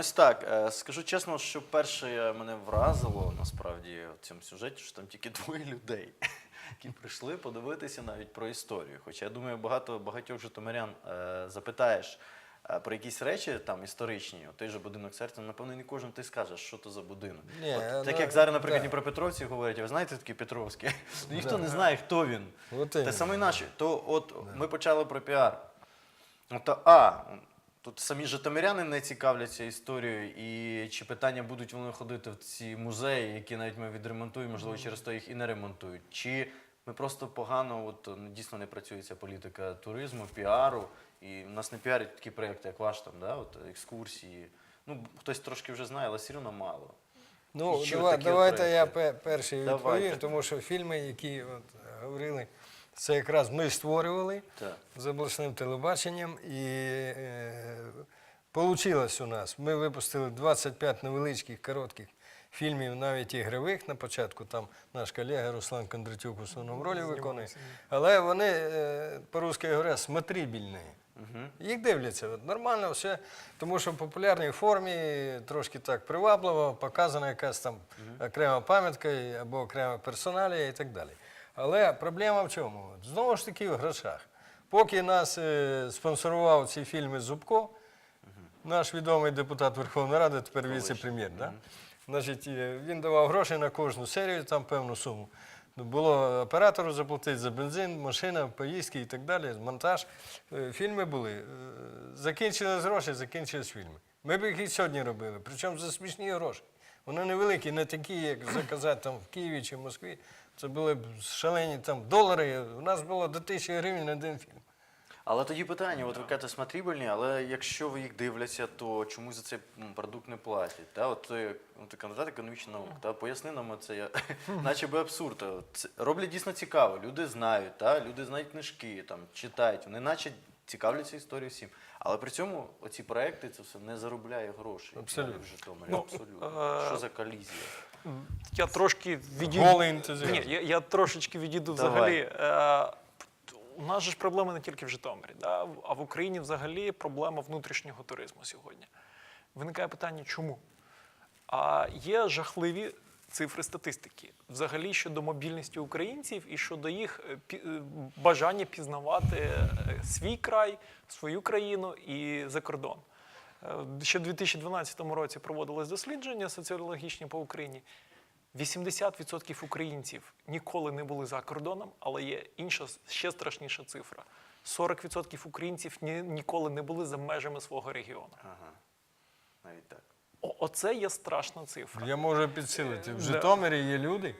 Ось так. е, Скажу чесно, що перше мене вразило насправді в цьому сюжеті, що там тільки двоє людей, які прийшли подивитися навіть про історію. Хоча я думаю, багато багатьох житомирян е, запитаєш е, про якісь речі там історичні, от той же будинок серця, напевно, не кожен ти скаже, що то за будинок. Ні, От, так ну, як зараз, наприклад, да. Дніпропетровці говорять, ви знаєте такий Петровський? Ну, Ніхто Да. не знає, хто він. Те саме наші. То от ми почали про піар. Ну, то, а, тут самі житомиряни не цікавляться історією, і чи питання будуть вони ходити в ці музеї, які навіть ми відремонтуємо, можливо, через то їх і не ремонтують. Чи ми просто погано, от ну, дійсно не працює ця політика туризму, піару, і в нас не піарять такі проекти, як ваш там, да, от, екскурсії. Ну, хтось трошки вже знає, але все одно мало. Ну, давай, давайте я проекти? перший відповім, тому що фільми, які от, говорили, це якраз ми створювали Так. з обласним телебаченням, і е, вийшло у нас. Ми випустили 25 невеличких коротких фільмів, навіть ігрових на початку. Там наш колега Руслан Кондратюк в основному ролі виконує. Але вони, е, по-русски говорять, смотрибельні. Їх дивляться от, нормально все, тому що в популярній формі трошки так привабливо, показана якась там окрема пам'ятка або окрема персоналія і так далі. Але проблема в чому? Знову ж таки в грошах. Поки нас е, спонсорував ці фільми Зубко, наш відомий депутат Верховної Ради, тепер віце-прем'єр, да? Значить, е, він давав гроші на кожну серію, там певну суму. Ну, Було оператору заплатити за бензин, машина, поїздки і так далі, монтаж. Е, Фільми були. Е, Закінчились гроші, закінчились фільми. Ми б їх і сьогодні робили, причому за смішні гроші. Вони невеликі, не такі, як заказати там в Києві чи в Москві. Це були б шалені там долари. У нас було до тисячі гривень на один фільм. Але тоді питання, от ви кажете, смотрибельні, але якщо ви їх дивляться, то чому за цей продукт не платять? Та? От, ти, ну, кандидат економічних наук, та? поясни нам це, я, наче би абсурд. Це, роблять дійсно цікаво, люди знають, та? люди знають книжки, там, читають, вони наче цікавляться історією всім. Але при цьому оці проекти це все не заробляє грошей. Абсолютно. В Житомирі, Ну, абсолютно. е, Що за колізія? Я трошки відійду. Голий ентузіазм. Ні, я, я трошечки відійду Давай. взагалі. Е, у нас же ж проблема не тільки в Житомирі, да? а в Україні взагалі проблема внутрішнього туризму сьогодні. Виникає питання, чому? А є жахливі цифри статистики взагалі щодо мобільності українців і щодо їх е, е, бажання пізнавати е, свій край, свою країну і за кордон. Е, Ще в 2012 році проводилось дослідження соціологічні по Україні. 80% українців ніколи не були за кордоном, але є інша ще страшніша цифра. 40% українців ні, ніколи не були за межами свого регіону. Ага. Навіть так. О, оце є страшна цифра. Я можу підсилити. В Житомирі є люди,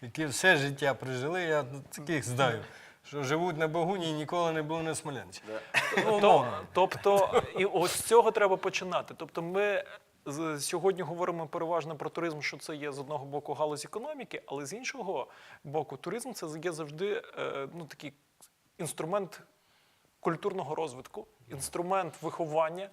які все життя прожили, я таких знаю, що живуть на Богуні і ніколи не були на Смолянці. Ну, То, тобто, і ось з цього треба починати. Тобто, ми з- сьогодні говоримо переважно про туризм, що це є з одного боку галузь економіки, але з іншого боку, туризм це є завжди е, ну, такий інструмент культурного розвитку, інструмент виховання.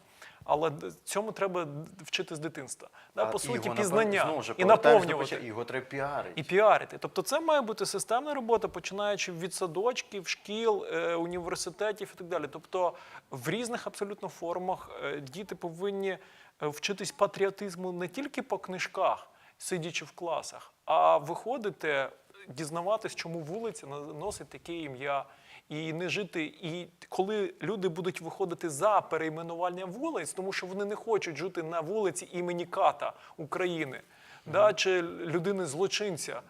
Але цьому треба вчити з дитинства. Да, по суті, його, пізнання знову ж і наповнювати. Його треба піарити. І піарити. Тобто це має бути системна робота, починаючи від садочків, шкіл, е, університетів і так далі. Тобто в різних абсолютно формах е, діти повинні е, вчитись патріотизму не тільки по книжках, сидячи в класах, а виходити, дізнаватись, чому вулиця носить таке ім'я. І не жити, і коли люди будуть виходити за перейменування вулиць, тому що вони не хочуть жити на вулиці імені Ката України, да, чи людини злочинця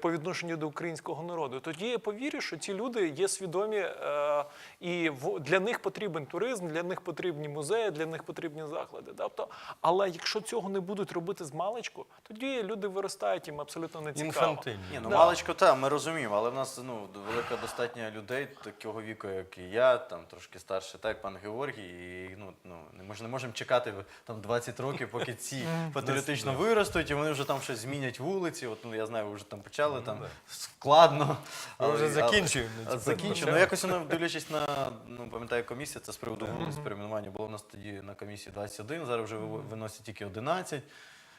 по відношенню до українського народу, тоді я повірю, що ці люди є свідомі, е, і в- для них потрібен туризм, для них потрібні музеї, для них потрібні заклади. Да? Тобто, але якщо цього не будуть робити з маличку, тоді люди виростають їм абсолютно не цікаво. Інфантильні. Ні, ну Да. маличко, так, ми розуміємо, але в нас ну, велика достатня людей такого віку, як і я, там трошки старше, так, як пан Георгій. І ну, ну, ми ж не можемо чекати там 20 років, поки ці патріотично виростуть, і вони вже там щось змінять вулиці. От, ну, я знаю, ви вже там почали, там складно. Ми вже закінчуємо, але- типу, Закінчуємо. Ну, якось воно, дивлячись на, ну, пам'ятаю, комісія, це з приводу вулиць перейменування. Було в нас тоді на комісії 21, зараз вже виносять тільки 11.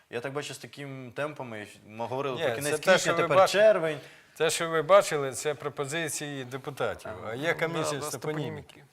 Я так бачу з такими темпами, ми говорили Ні, про це кінець що квітня, ви тепер бачите. червень. Те, що ви бачили, це пропозиції депутатів. А є комісія Да, да, з топоніміки.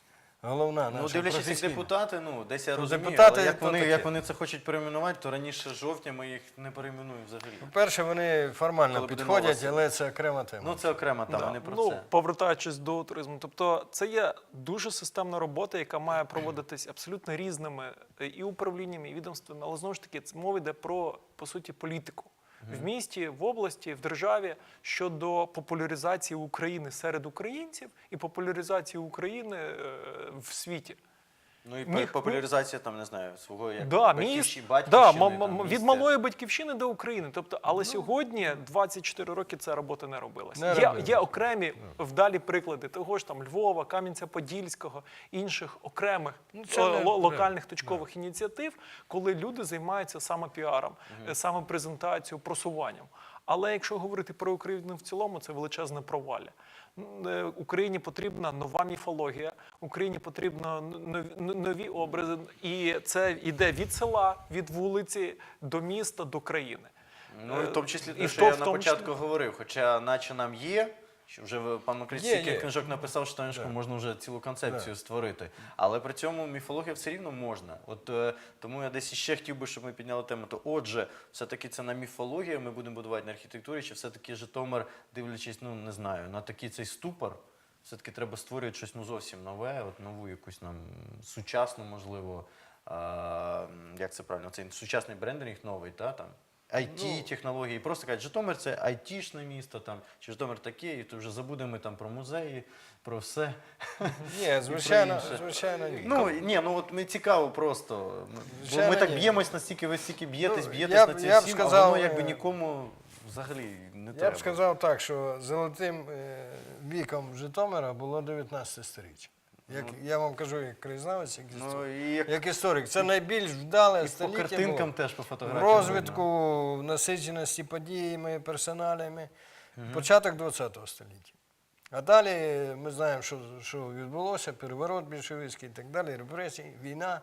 Головна Ну, дивлячись, як професійна. депутати, ну десь я Ну, розумію, депутати але як то вони, таке. як вони це хочуть перейменувати, то раніше жовтня ми їх не перейменуємо взагалі. По-перше, вони формально Коли буде підходять, нова але це окрема тема. Ну це окрема там, Да. вони про ну, це. повертаючись до туризму, тобто це є дуже системна робота, яка має проводитись абсолютно різними е, і управліннями, і відомствами, але знову ж таки це мова йде про по суті політику. В місті, в області, в державі щодо популяризації України серед українців і популяризації України е, в світі. Ну і Ні, популяризація там, не знаю, свого як Да, батьківщі- міст, батьківщини. да, там, м- від місця. малої батьківщини до України. Тобто, Ну. але сьогодні, 24 роки, ця робота не робилася. Не є, робилась. є окремі вдалі приклади того ж там Львова, Кам'янця-Подільського, інших окремих Ну, це е, не- ло- локальних точкових ініціатив, коли люди займаються саме піаром, е, саме презентацією, просуванням. Але якщо говорити про Україну в цілому, це величезне провалля. М, е, Україні потрібна нова міфологія, Україні потрібно нові, образи, і це йде від села, від вулиці до міста, до країни. Ну, і в тому числі І те, що я на тому числі- початку говорив, хоча наче нам є. Що вже пан Макрич стільки книжок написав, що Да. можна вже цілу концепцію створити. Але при цьому міфологія все рівно можна. От е, тому я десь іще хотів би, щоб ми підняли тему. То отже, все-таки це на міфологію ми будемо будувати на архітектурі, чи все-таки Житомир, дивлячись, ну не знаю, на такий цей ступор, все-таки треба створювати щось ну зовсім нове, от нову якусь нам сучасну, можливо. А, як це правильно? Цей сучасний брендинг новий, та там. IT технології, просто кажуть, Житомир це айтішне місто, там, чи Житомир таке, і то вже забудемо там про музеї, про все. Ні, звичайно, інше. звичайно, ні. Ну ні, ну от ми цікаво просто. Бо Звичайно, ми так ні. б'ємось настільки, ви стільки б'єтесь, Ну, б'єтесь я на ці я б всім, сказав, а воно якби е, нікому взагалі не Я треба. б сказав так, що золотим е, віком Житомира було 19 сторіччя. Як я вам кажу, як краєзнавець, як, історик. Ну і як, як історик, це найбільш вдале і по століття картинкам було. теж по фотографіям. розвитку, в насиченості подіями, персоналями. Початок 20-го століття. А далі ми знаємо, що, що відбулося, переворот більшовицький і так далі, репресії, війна,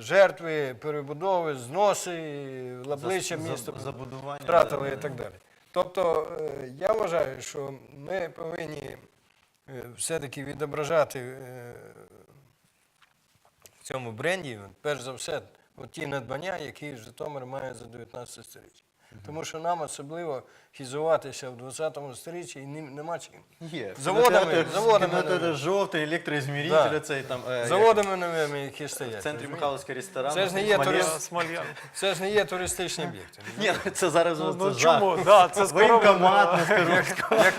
жертви, перебудови, зноси, обличчя міста забудування, втратили і так далі. Тобто е, я вважаю, що ми повинні е, все-таки відображати е, в цьому бренді, перш за все, ті надбання, які Житомир має за 19 сторіччя. Тому що нам особливо хізуватися в 20 сторіччі і ним- нема чим. Є. Заводами- Кінотеатр- заводами кінотеатр не- жовтий, електроізміритель, Да. цей там. е, Заводами новими, які стоять. В центрі розумієте? Михайловський ресторан. Це ж не є Смоленськ. Смольян. Це ж не є туристичні об'єкти. Ні, це зараз Ну, це ну жах. чому? Да, це скоро Воєнкомат на Як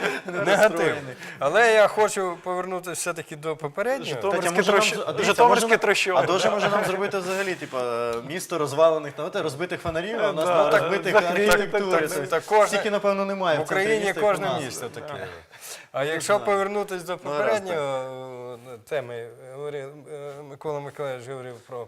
негатив. Але я хочу повернутися все-таки до попереднього. Житомир- Житомирське може нам- трощ- а дивіться, Житомирське може нам- трощови, А дуже да. може нам зробити взагалі, типу, е, місто розвалених, ну, знаєте, розбитих фонарів, а у нас Да, ну, так битих так, так, архітектури. так, Це кожне- Стільки, напевно, немає. В Україні кожне місто таке. А якщо повернутися до попереднього е, теми, говорив, е, Микола Миколаївич говорив про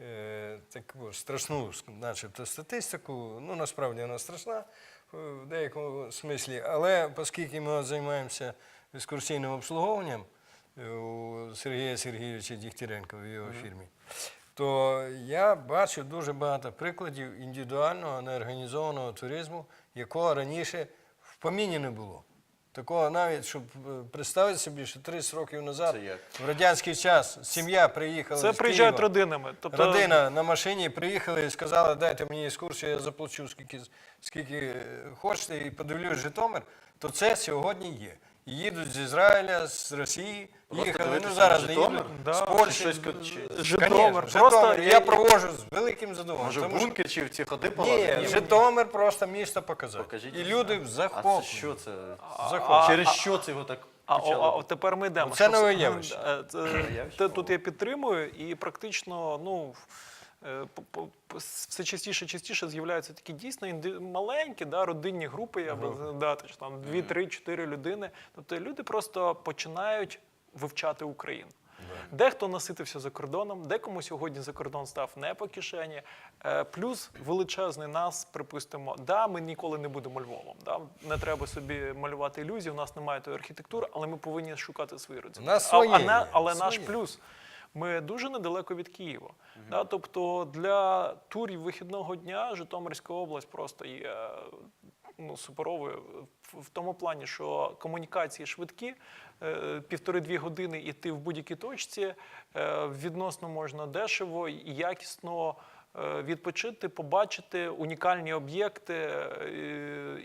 е, таку страшну, начебто, статистику. Ну, насправді вона страшна в деякому смислі, але оскільки ми займаємося екскурсійним обслуговуванням у Сергія Сергійовича Дігтяренка в його фірмі, то я бачу дуже багато прикладів індивідуального неорганізованого туризму, якого раніше в поміні не було. Такого навіть, щоб е, представити собі, що 30 років назад, в радянський час, сім'я приїхала Це з приїжджають Києва, родинами. Тобто, Родина на машині приїхали і сказали, дайте мені екскурсію, я заплачу скільки, скільки е, хочете, і подивлюсь Житомир, то це сьогодні є. Їдуть з Ізраїля, з Росії, Просто їхали, ну дивитися зараз на не Житомир? їдуть, Да, з Польщі. щось тут- чи- Житомир. Конечно, Просто Житомир. я- я провожу з великим задоволенням. Може, тому що- бункер чи в ці ходи полазити? Ні, Житомир просто місто показати. Покажіть. І люди в А це що це? Захоплені. Через що це його так А, о, а тепер ми йдемо. Це Що нове с- явище. е, це- те- Тут я підтримую, і практично, ну. Все частіше частіше з'являються такі дійсно інди- маленькі да, родинні групи, я би що там 2, 3, 4 людини. Тобто люди просто починають вивчати Україну. Дехто наситився за кордоном, декому сьогодні за кордон став не по кишені. Е, Плюс величезний нас, припустимо, да, ми ніколи не будемо Львовом. Да? Не треба собі малювати ілюзії, у нас немає тої архітектури, але ми повинні шукати свої родини. У А- своє а на- є, але наш плюс. Ми дуже недалеко від Києва. Да? Тобто для турів вихідного дня Житомирська область просто є ну, суперовою в, тому плані, що комунікації швидкі, е, півтори-дві години іти в будь-якій точці, е, відносно можна дешево і якісно. е, Відпочити, побачити унікальні об'єкти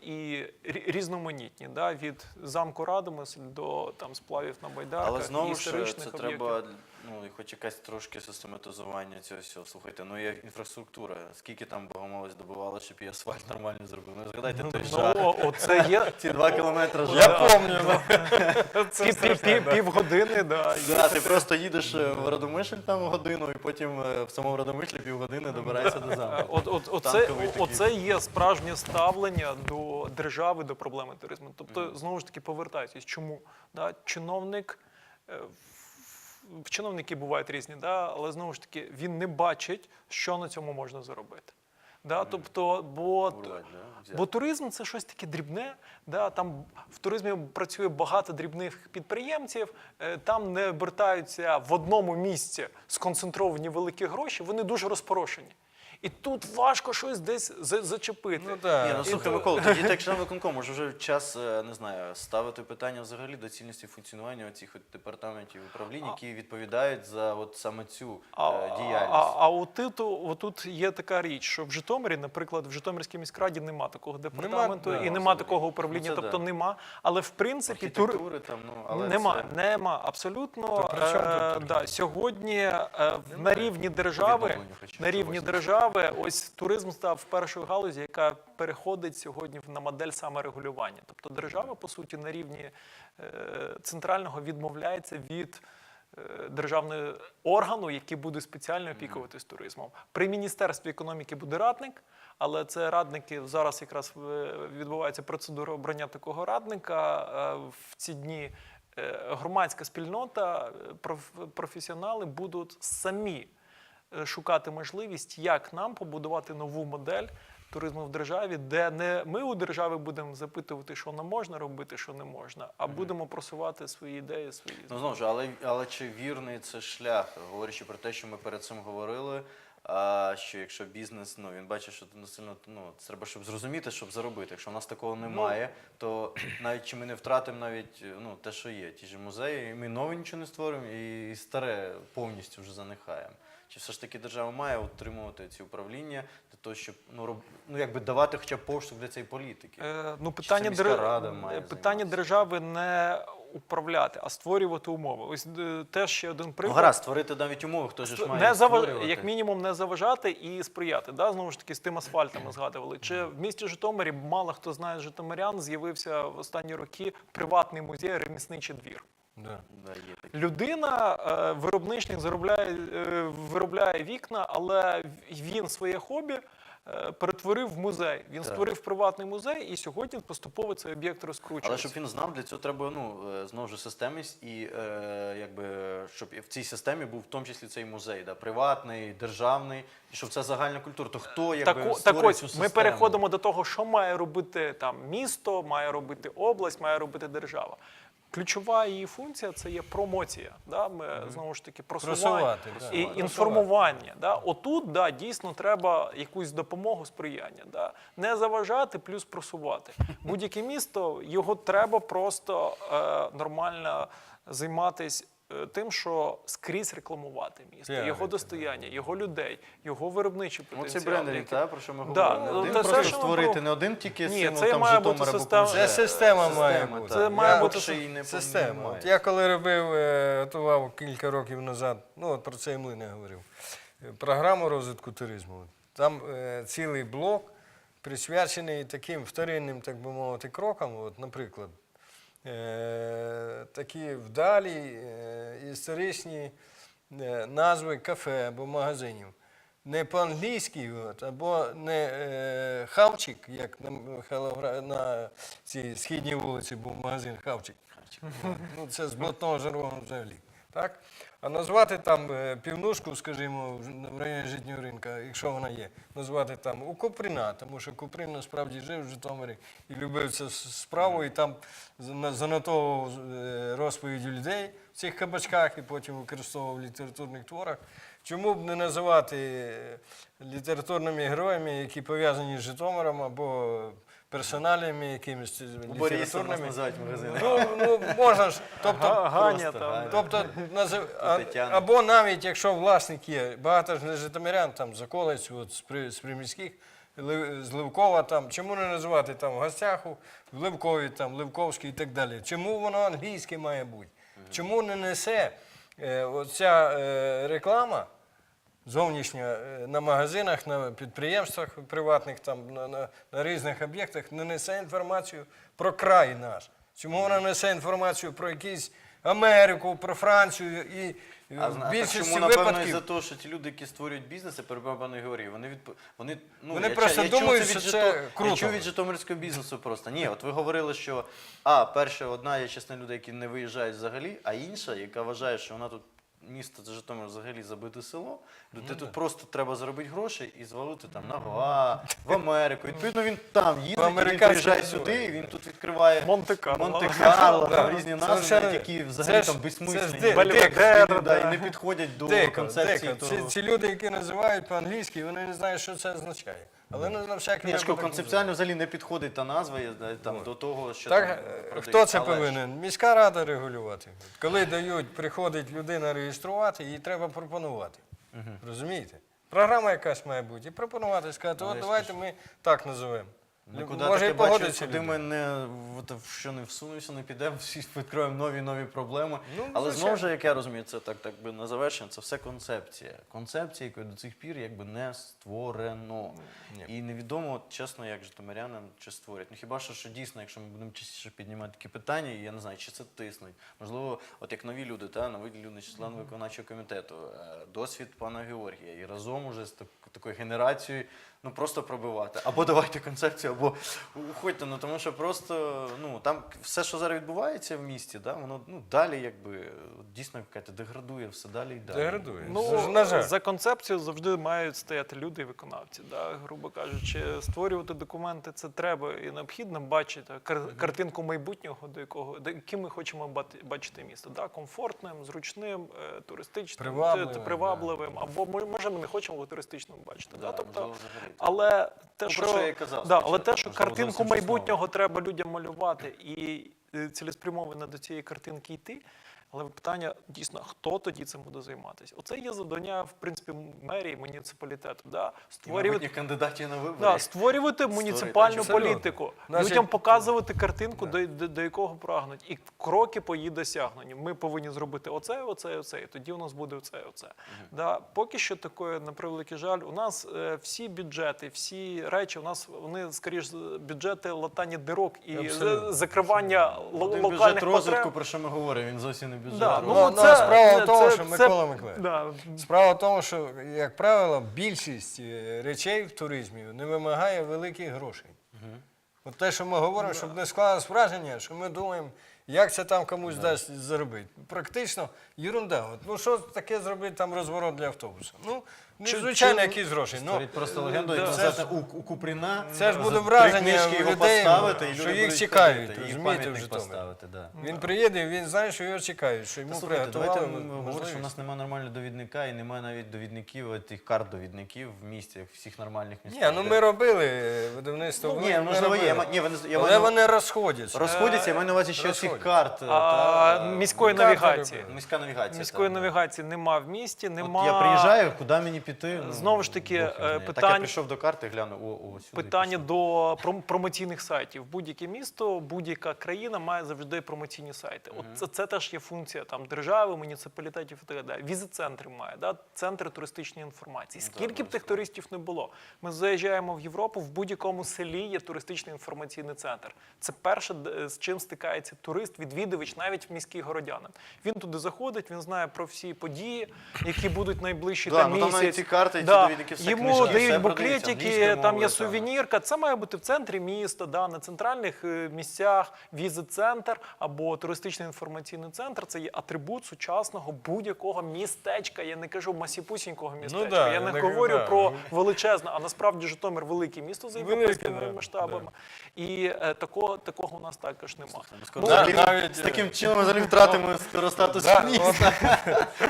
і різноманітні, да, від замку Радомисль до там сплавів на байдарках, Але знову ж це об'єктів. треба ну, і хоч якась трошки систематизування цього всього. Слухайте, ну є інфраструктура. Скільки там богомолець добувало, щоб і асфальт нормально зробив. Ну згадайте той жах. Ну, оце є Ці два кілометри Я жаху. пам'ятаю. пів, пів, пів, півгодини, да. Да, ти просто їдеш е, в Радомишль там годину, і потім е, в самому Радомишлі півгодини добираєшся до Е, замку. От, от, оце, Танковий такий. оце є справжнє ставлення до держави, до проблеми туризму. Тобто, знову ж таки, повертаючись, чому да, чиновник, е, чиновники бувають різні, да, але знову ж таки він не бачить, що на цьому можна заробити. Да, тобто, бо, бо туризм це щось таке дрібне. Да, там в туризмі працює багато дрібних підприємців, е, там не обертаються в одному місці сконцентровані великі гроші, вони дуже розпорошені. І тут важко щось десь за- зачепити. Ну так. Ні, ну слухай, Микола, тоді так член виконкому, може вже час, е, не знаю, ставити питання взагалі доцільності функціонування цих от департаментів управлінь, які відповідають за от саме цю А, е, а, діяльність. а, а отут, отут є така річ, що в Житомирі, наприклад, в Житомирській міськраді нема такого департаменту да, і нема взагалі. такого управління, Ну, це тобто да. нема. Але в принципі тур... Архітектури там, ну, але нема, це... нема абсолютно. То при чому Е, да, сьогодні е, на рівні держави, Відновлення хоча б на рівні чогось. держави, ось туризм став першою галузі, яка переходить сьогодні на модель саморегулювання. Тобто держава, по суті, на рівні е, центрального відмовляється від. е, Державного органу, який буде спеціально опікуватись туризмом. При міністерстві економіки буде радник, але це радники зараз якраз е, відбувається процедура обрання такого радника в ці дні. Громадська спільнота, професіонали будуть самі шукати можливість, як нам побудувати нову модель туризму в державі, де не ми у держави будемо запитувати, що нам можна робити, що не можна, а будемо просувати свої ідеї, свої Ну знову ж, але, але чи вірний це шлях, говорячи про те, що ми перед цим говорили. А що якщо бізнес, ну він бачить, що не сильно ну треба, щоб зрозуміти, щоб заробити. Якщо в нас такого немає, то навіть чи ми не втратимо навіть ну те, що є, ті ж музеї, ми нове нічого не створимо, і старе повністю вже занехаємо. Чи все ж таки держава має утримувати ці управління для того, щоб ну роб, ну якби давати хоча б поштовх для цієї політики? Е, ну, Чи питання, міська дер- рада має питання держави не управляти, а створювати умови. Ось е, теж ще один Ну гаразд, створити навіть умови, хто ж має не заваж... створювати. як мінімум не заважати і сприяти. Да? Знову ж таки, з тим асфальтом ми згадували. Чи в місті Житомирі мало хто знає з житомирян, з'явився в останні роки приватний музей ремісничий двір. Да. Людина, е, виробничник, заробляє, е, виробляє вікна, але він своє хобі е, перетворив в музей. Він Так. створив приватний музей, і сьогодні поступово цей об'єкт розкручується. Але щоб він знав, для цього треба ну знову ж системність, і е, якби щоб в цій системі був в тому числі цей музей, да, приватний, державний, і щоб це загальна культура. То хто якби Так, так ось цю ми переходимо до того, що має робити там місто, має робити область, має робити держава. Ключова її функція це є промоція. Да? Ми знову ж таки просування Просувати, да. і Просувати. інформування. Да? Отут да, дійсно треба якусь допомогу, сприяння. Да? Не заважати, плюс просувати. Будь-яке місто його треба просто е, нормально займатися. Е, Тим, що скрізь рекламувати місто, Піарити, його достояння, його людей, його виробничий Ну, потенціал. це брендинг, та, про що ми Да, говоримо. Не ну, один це просто все, створити, про- не один тільки Ні, символ це там має бути Житомира система. Це система має Система, бути. так. Це має Я бути не Система. От я коли робив, е, готував кілька років назад, ну от про це і ми не говорив, е, програму розвитку туризму. Там е, цілий блок присвячений таким вторинним, так би мовити, крокам. От, наприклад, е, такі вдалі е, історичні е, назви кафе або магазинів. Не по-англійськи, або не е, хавчик, як на, на цій східній вулиці був магазин хавчик. Ну, це з блатного жаргону взагалі. Так? А назвати там е, півнушку, скажімо, в- районі житнього ринка, якщо вона є, назвати там у Куприна, тому що Куприн насправді жив в Житомирі і любив цю справу, і там занотовував е, розповіді людей в цих кабачках і потім використовував в літературних творах. Чому б не називати е, літературними героями, які пов'язані з Житомиром або персоналями, якимись У нас літературними. називають магазини. Ну, ну можна ж, тобто, Га- Ганя просто там. Ганя. тобто назив... а- Тетяна. або навіть якщо власник є, багато ж не житомирян там з околиць, от, з, при, з приміських, з Ливкова там, чому не називати там в гостях в Ливкові, там, Ливковський і так далі. Чому воно англійське має бути? Чому не несе е, оця е, реклама? Зовнішня е, на магазинах, на підприємствах приватних, там, на, на, на різних об'єктах не несе інформацію про край наш. Чому вона несе інформацію про якийсь Америку, про Францію і е, А, в більшості чому, напевно, випадків. із-за того, що ті люди, які створюють бізнес, я перебував пане вони від вони, ну, Вони я, просто ча- я чув що це круто. Я чув від житомирського бізнесу просто. Ні, от ви говорили, що а, перше, одна є частина людей, які не виїжджають взагалі, а інша, яка вважає, що вона тут. Місто це Житомир взагалі забите село, то Ну ти тут просто треба заробити гроші і звалити там на Гоа, в Америку. Відповідно, він там їздить, він приїжджає сюди, і він тут відкриває Монте-Карло. Монте-Карло, там різні назви, які взагалі це там безсмислені. І, да, да. і не підходять до концепції Ці, ці люди, які називають по-англійськи, вони не знають, що це означає. Але ну, на всякий Ні, випадок концепціально взагалі не підходить та назва я знаю, там, до того, що Так, там, е, продають. хто це Але ж повинен? Міська рада регулювати. Коли дають, приходить людина реєструвати, їй треба пропонувати. Розумієте? Програма якась має бути. І пропонувати, сказати, от давайте ми так називемо. Ну, куди Може і таке бачу, погодиться. куди ми не, от, що не всунемося, не підемо, всі відкроємо нові нові проблеми. Ну, Але звичайно. знову ж, як я розумію, це так, так би на завершення, це все концепція. Концепція, якої до цих пір якби не створено. І невідомо, от, чесно, як житомирянам чи створять. Ну хіба що, що дійсно, якщо ми будемо частіше піднімати такі питання, я не знаю, чи це тиснуть. Можливо, от як нові люди, та нові люди, член виконавчого комітету, е, досвід пана Георгія, і разом уже з так- такою генерацією. Ну просто пробивати. Або давайте концепцію, або уходьте. Ну тому що просто ну там все, що зараз відбувається в місті, да, воно ну далі, якби дійсно як кажете, деградує все далі і далі. Деградує. Ну, на жаль. за концепцією завжди мають стояти люди і виконавці. Да? Грубо кажучи, створювати документи це треба і необхідно бачити кар- картинку майбутнього, до якого до яким ми хочемо бати- бачити місто. Да? Комфортним, зручним, е, туристичним, Привабливим, е, привабливим. Або може, може ми не хочемо його туристичним бачити. Да? Да, Тобто, можливо, взагалі. Але те, Ну, що, про що я казав да, але те, що можливо, картинку майбутнього треба людям малювати і е, цілеспрямовано до цієї картинки йти. Але питання дійсно, хто тоді цим буде займатися? Оце є завдання, в принципі, мерії, муніципалітету. Да? Створювати, кандидатів на вибори. да, створювати муніципальну абсолютно. політику, Значить, людям показувати картинку, до, до, до якого прагнуть, і кроки по її досягненню. Ми повинні зробити оце, оце, оце, і тоді у нас буде оце, оце. Да, поки що такое, на превеликий жаль, у нас е, всі бюджети, всі речі, у нас вони скоріш бюджети латання дирок і Абсолютно. закривання Один локальних бюджет розвитку, про що ми говоримо, він зовсім не бюджет Да. Ну, ну, ну, це, справа в тому, що це- Микола Миколаївич. Да, Справа в тому, що, як правило, більшість е, речей в туризмі не вимагає великих грошей. От те, що ми говоримо, щоб не склалось враження, що ми думаємо, як це там комусь дасть заробити. Практично ерунда. От, ну що таке зробити там розворот для автобуса? Ну, не Чи- звичайно чи- якісь гроші. Ну, Створіть просто легенду, да. як Це сказати, у, у Купріна. це ж буде враження три книжки його людей, поставити, і що люди їх будуть чекають, ходити, і розумієте, в пам'ятник Житомирі. поставити. Да. він приїде, він знає, що його чекають, що йому слухайте, давайте ми говоримо, що можливість. у нас немає нормального довідника і немає навіть довідників, тих карт довідників в місті, в всіх нормальних Ні, містах. ну ми робили е, видавництво. Ну, ні, ми можливо, є. Ма- ні, вони- я Але маю вони розходяться. Розходяться, я маю на увазі ще цих розходяться. карт. А, та, міської карта навігації. робила. Міська навігація. Міської да. навігації нема в місті, От нема. я приїжджаю, куди мені піти? Ну, Знову ж таки, Бог його е, знає. Так я питань- прийшов до карти, гляну, о, о, сюди. Питання пішов. до пром- промоційних сайтів. Будь-яке місто, будь-яка країна має завжди промоційні сайти. От це, це теж є функція там держави, муніципалітетів і так далі. Візит-центри має, да? центри туристичної інформації. Скільки б тих туристів не було? Ми заїжджаємо в Європу, в будь-якому селі є туристичний інформаційний центр. Це перше, де- з чим стикається турист, відвідувач, навіть міський городянин. Він туди заходить, він знає про всі події, які будуть найближчі Да, там ну, там місяць. навіть ці карти, ці да. довідники, все Йому книжки, дають все буклетики, там є Сувенірка, це має бути в центрі міста, да, на центральних е, місцях, візит-центр або туристичний інформаційний центр. Це є атрибут сучасного будь-якого містечка. Я не кажу масіпусінького містечка. да, я не не говорю кажу, про величезне, а насправді Житомир велике місто за європейськими да, масштабами. І е, такого, такого у нас також немає. Да, навіть, з е, таким чином ми взагалі втратимо скоро статус міста.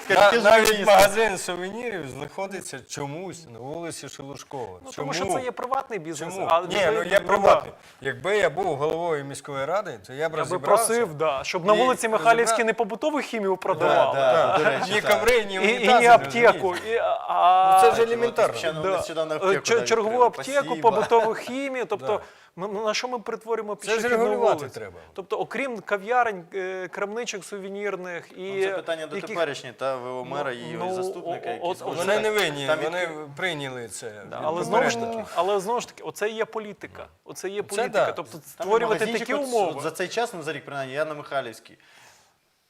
ж Навіть магазин сувенірів знаходиться знаходиться чомусь на вулиці Шелушкова. Ну, Чому? тому що це є приватний бізнес. Чому? а Ні, ну я да. Якби я був головою міської ради, то я б Я би розібрався. просив, да, щоб на І вулиці Михайлівській розібра- не побутову хімію Да, продавали, да, до речі, Ні так. коври, ні і, і ні аптеку. І, а, Ну, це ж елементарно. ще Да. нещодавно Е, аптеку чер- навіть чергову відкрили. аптеку, побутову хімію. Тобто, ми- на що ми перетворюємо Це пішохідну вулицю? треба. Тобто, окрім кав'ярень, е, крамничок сувенірних і Ну, Це питання до теперішні та ВО мера і його ну, заступника, які от- Вони не винні, там вони прийняли це. Да, але знову ж таки, але знову ж таки, оце є політика. Оце є політика. Тобто створювати такі умови. За цей час, ну за рік, принаймні, я на Михайлівській.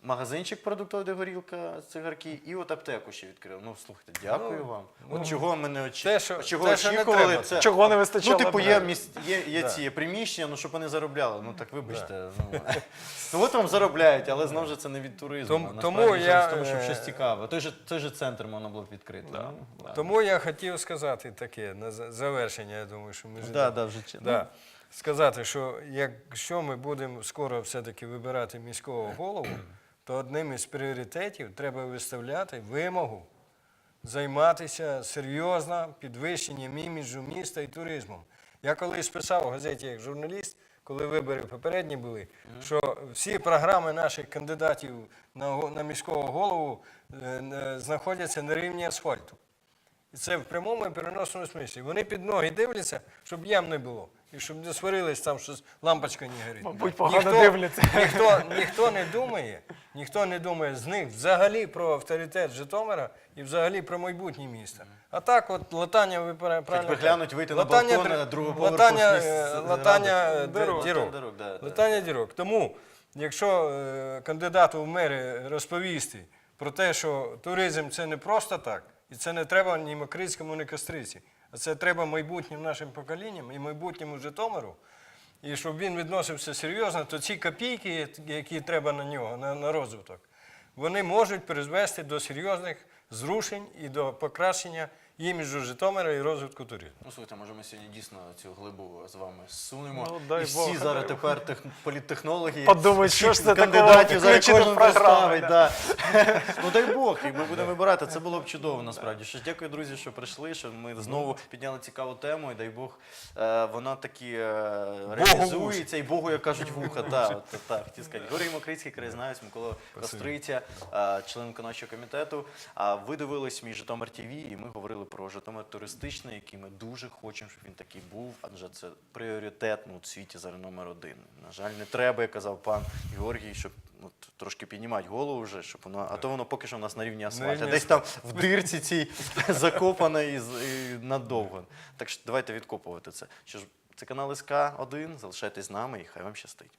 Магазинчик продуктовий, де горілка, цигарки, і от аптеку ще відкрив. Ну, слухайте, дякую вам. От чого ми не очі... те, що- чого те, що не очікували, це... Чого не вистачало? Ну, типу, є, міс... є, є ці приміщення, ну, щоб вони заробляли. Ну, так вибачте. Ну, ну от вам заробляють, але знову ж це не від туризму. Тому- а тому я, тому, щоб е, щось цікаве. Той же, той же центр можна було б відкрити. Да, ну. Тому я хотів сказати таке на завершення, я думаю, що ми ж Да, да, вже Да. Сказати, що якщо ми будемо скоро все-таки вибирати міського голову, то одним із пріоритетів треба виставляти вимогу займатися серйозно підвищенням іміджу міста і туризмом. Я колись писав у газеті як журналіст, коли вибори попередні були, що всі програми наших кандидатів на, на міського голову е, е, знаходяться на рівні асфальту. І це в прямому і переносному смислі. Вони під ноги дивляться, щоб ям не було. І щоб не сварились там, що лампочка не горить. Мабуть, погано дивляться. Ніхто, ніхто не думає, ніхто не думає з них взагалі про авторитет Житомира і взагалі про майбутнє міста. А так, от латання ви правильно. би глянуть, вийти на латання балкон, др- а другоповерховий латання, міст е, латання е, Дорог, дірок. дорог, да, да. Латання дірок. Тому, якщо е, кандидату в мери розповісти про те, що туризм це не просто так, і це не треба ні Макрицькому, ні Костриці, а це треба майбутнім нашим поколінням і майбутньому Житомиру. І щоб він відносився серйозно, то ці копійки, які треба на нього, на, на розвиток, вони можуть призвести до серйозних зрушень і до покращення іміджу Житомира і розвитку туризму. Ну, слухайте, може ми сьогодні дійсно цю глибу з вами сунемо. Ну, дай і всі Бог, зараз дай тепер тех... політтехнологи Подумають, що ж це кандидатів зараз кожен представить. Да. ну дай Бог, і ми будемо вибирати. Це було б чудово насправді. Що ж, дякую, друзі, що прийшли, що ми знову підняли цікаву тему, і дай Бог, е, вона таки е, реалізується, і Богу, як кажуть, вуха. Та, от, так, хотів сказати. Георгій Мокрицький, краєзнавець, Микола Костриця, е, член виконавчого комітету. А ви дивились мій Житомир ТВ, і ми говорили про Житомир туристичний, який ми дуже хочемо, щоб він такий був, адже це пріоритет ну, у світі зараз номер один. На жаль, не треба, як казав пан Георгій, щоб от, трошки піднімати голову вже, щоб воно, а то воно поки що у нас на рівні асфальту. Десь там в дирці цій закопане і, і надовго. Так що давайте відкопувати це. Що ж, це канал СК 1 залишайтесь з нами і хай вам щастить.